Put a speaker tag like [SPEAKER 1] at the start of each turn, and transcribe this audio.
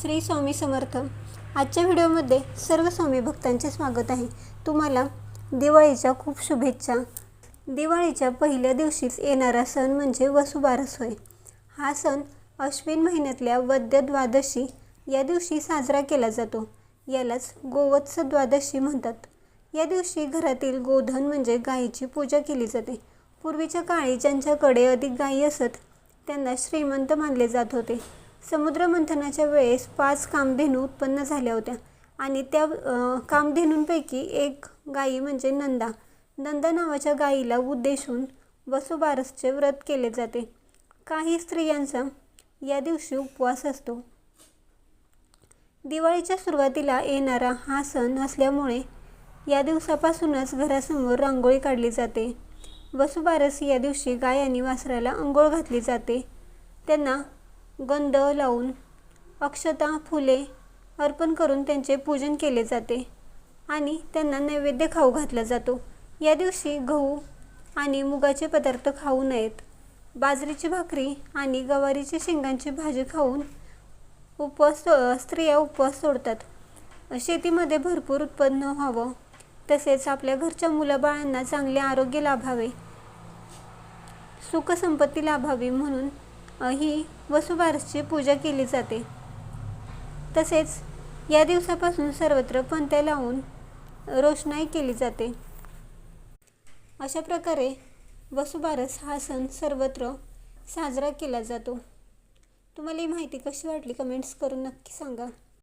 [SPEAKER 1] श्री स्वामी समर्थ. आजच्या व्हिडिओमध्ये सर्व स्वामी भक्तांचे स्वागत आहे. तुम्हाला दिवाळीच्या खूप शुभेच्छा. दिवाळीच्या पहिल्या दिवशीच येणारा सण म्हणजे वसुबारस होय. हा सण अश्विन महिन्यातल्या वद्य द्वादशी या दिवशी साजरा केला जातो. यालाच गोवत्स द्वादशी म्हणतात. या दिवशी घरातील गोधन म्हणजे गायीची पूजा केली जाते. पूर्वीच्या काळी ज्यांच्याकडे अधिक गायी असत त्यांना श्रीमंत मानले जात होते. समुद्रमंथनाच्या वेळेस पाच कामधेनू उत्पन्न झाल्या होत्या. आणि त्या कामधेनूंपैकी एक गायी म्हणजे नंदा. नंदा नावाच्या गायीला उद्देशून वसुबारसचे व्रत केले जाते. काही स्त्रियांचा या दिवशी उपवास असतो. दिवाळीच्या सुरुवातीला येणारा हा सण असल्यामुळे या दिवसापासूनच घरासमोर रांगोळी काढली जाते. वसुबारस या दिवशी गाय आणि वासराला अंघोळ घातली जाते. त्यांना गंध लावून अक्षता फुले अर्पण करून त्यांचे पूजन केले जाते आणि त्यांना नैवेद्य खाऊ घातला जातो. या दिवशी गहू आणि मुगाचे पदार्थ खाऊ नयेत. बाजरीची भाकरी आणि गवारीची शेंगांची भाजी खाऊन उपवास स्त्रिया उपवास सोडतात. शेतीमध्ये भरपूर उत्पन्न व्हावं. तसेच आपल्या घरच्या मुलाबाळांना चांगले आरोग्य लाभावे. सुखसंपत्ती लाभावी म्हणून ही वसुबारसची पूजा केली जाते. तसेच या दिवसापासून सर्वत्र पणत्या लावून रोषणाई केली जाते. अशा प्रकारे वसुबारस हा सण सर्वत्र साजरा केला जातो. तुम्हाला ही माहिती कशी वाटली? कमेंट्स करून नक्की सांगा.